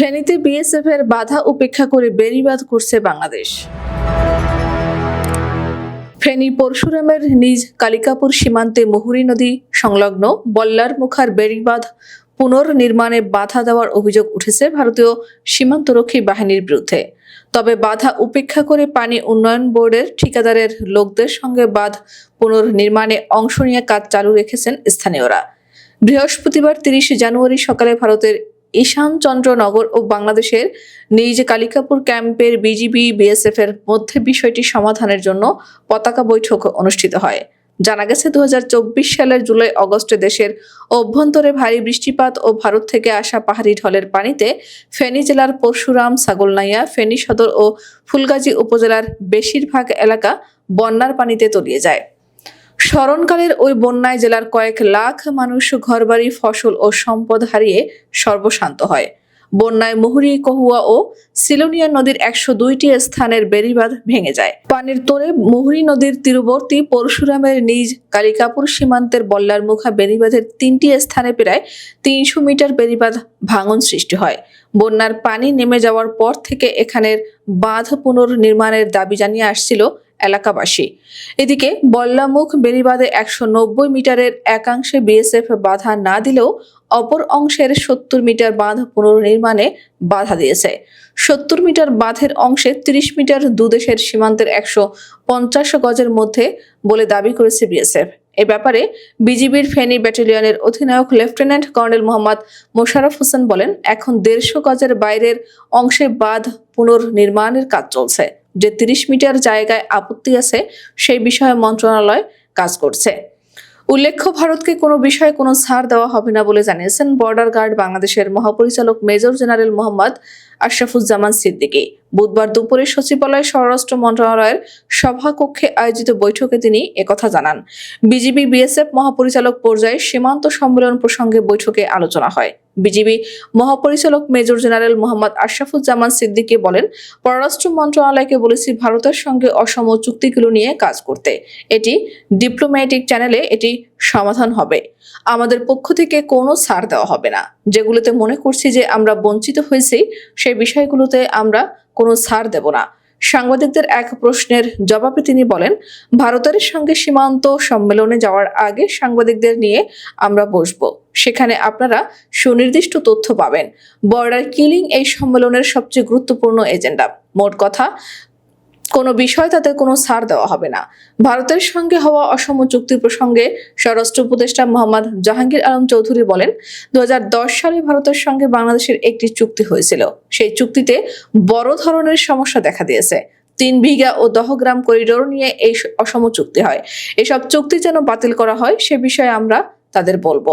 ফেনীতে বিএসএফ এর বাধা উপেক্ষা করে বেড়িবাঁধ করছে বাংলাদেশ। ফেনী পরশুরামের নিজ কালিকাপুর সীমান্তে মুহুরী নদী সংলগ্ন বল্লার মুখার বেড়িবাঁধ পুনর্নির্মাণে বাধা দেওয়ার অভিযোগ উঠেছে ভারতীয় সীমান্তরক্ষী বাহিনীর বিরুদ্ধে। তবে বাধা উপেক্ষা করে পানি উন্নয়ন বোর্ডের ঠিকাদারের লোকদের সঙ্গে বাঁধ পুনর্নির্মাণে অংশ নিয়ে কাজ চালু রেখেছেন স্থানীয়রা। বৃহস্পতিবার তিরিশে জানুয়ারি সকালে ভারতের ঈশানচন্দ্রনগর ও বাংলাদেশের নিজ কালিকাপুর ক্যাম্পের বিজিবি, বিএসএফ এর মধ্যে বিষয়টি সমাধানের জন্য পতাকা বৈঠক অনুষ্ঠিত হয়। জানা গেছে দু হাজার চব্বিশ সালের জুলাই অগস্টে দেশের অভ্যন্তরে ভারী বৃষ্টিপাত ও ভারত থেকে আসা পাহাড়ি ঢলের পানিতে ফেনী জেলার পরশুরাম, ছাগলনাইয়া, ফেনী সদর ও ফুলগাজী উপজেলার বেশিরভাগ এলাকা বন্যার পানিতে তলিয়ে যায়। স্মরণকালের ওই বন্যায় জেলার কয়েক লাখ মানুষ ঘরবাড়ি, ফসল ও সম্পদ হারিয়ে সর্বশান্ত হয়। বন্যায় মুহুরী, কহুয়া ও সিলোনিয়া নদীর একশো দুইটি স্থানের বেড়িবাঁধ ভেঙে যায়। পানির তোরে মুহুরী নদীর তীরবর্তী পরশুরামের নিজ কালিকাপুর সীমান্তের বল্লার মুখা বেড়িবাঁধের তিনটি স্থানে প্রায় তিনশো মিটার বেড়িবাঁধ ভাঙন সৃষ্টি হয়। বন্যার পানি নেমে যাওয়ার পর থেকে এখানের বাঁধ পুনর্নির্মাণের দাবি জানিয়ে আসছিল এলাকাবাসী। এদিকে বল্লামুখ বেড়িবাঁধে একশো নব্বই মিটারের একাংশে বিএসএফ বাধা না দিলেও অপর অংশের সত্তর মিটার বাঁধ পুনর্নির্মাণে বাধা দিয়েছে। সত্তর মিটার বাঁধের অংশে তিরিশ মিটার দুদেশের সীমান্তের একশো পঞ্চাশ গজের মধ্যে বলে দাবি করেছে বিএসএফ। এ ব্যাপারে বিজিবির ফেনী ব্যাটালিয়নের অধিনায়ক লেফটেন্যান্ট কর্নেল মোহাম্মদ মোশারফ হোসেন বলেন, এখন দেড়শো গজের বাইরের অংশে বাঁধ পুনর্নির্মাণের কাজ চলছে। যে তিরিশ মিটার জায়গায় আপত্তি আছে, সেই বিষয়ে মন্ত্রণালয় কাজ করছে। উল্লেখ্য, ভারতকে কোনো বিষয়ে কোনো ছাড় দেওয়া হবে না বলে জানিয়েছেন বর্ডার গার্ড বাংলাদেশের মহাপরিচালক মেজর জেনারেল মোহাম্মদ আশরাফুজ্জামান সিদ্দিকী। বুধবার দুপুরে সচিবালয় স্বরাষ্ট্র মন্ত্রণালয়ের সভাকক্ষে আয়োজিত বৈঠকে তিনি একথা জানান। বিজিবি বিএসএফ মহাপরিচালক পর্যায়ে সীমান্ত সম্মেলন প্রসঙ্গে বৈঠকে আলোচনা হয়। বিজিবি মহাপরিচালক মেজর জেনারেল মোহাম্মদ আশরাফুজ্জামান সিদ্দিকী বলেন, পররাষ্ট্র মন্ত্রণালয়কে বলেছি ভারতের সঙ্গে অসম চুক্তিগুলো নিয়ে কাজ করতে। এটি ডিপ্লোম্যাটিক চ্যানেলে এটি সমাধান হবে। আমাদের পক্ষ থেকে কোনো ছাড় দেওয়া হবে না। যেগুলোতে মনে করছি যে আমরা বঞ্চিত হয়েছি সেই বিষয়গুলোতে আমরা কোনো ছাড় দেব না। সাংবাদিকদের এক প্রশ্নের জবাবে তিনি বলেন, ভারতের সঙ্গে সীমান্ত সম্মেলনে যাওয়ার আগে সাংবাদিকদের নিয়ে আমরা বসবো। সেখানে আপনারা সুনির্দিষ্ট তথ্য পাবেন। বর্ডার কিলিং এই সম্মেলনের সবচেয়ে গুরুত্বপূর্ণ এজেন্ডা। মোট কথা কোনো বিষয় তাদের কোনো ছাড় দেওয়া হবে না। ভারতের সঙ্গে হওয়া অসম চুক্তি প্রসঙ্গে স্বরাষ্ট্র উপদেষ্টা মোহাম্মদ জাহাঙ্গীর আলম চৌধুরী বলেন দু হাজার দশ সালে ভারতের সঙ্গে বাংলাদেশের একটি চুক্তি হয়েছিল। সেই চুক্তিতে বড় ধরনের সমস্যা দেখা দিয়েছে। তিন বিঘা ও দহগ্রাম করিডোর নিয়ে এই অসম চুক্তি হয়। এসব চুক্তি যেন বাতিল করা হয়, সে বিষয়ে আমরা তাদের বলব।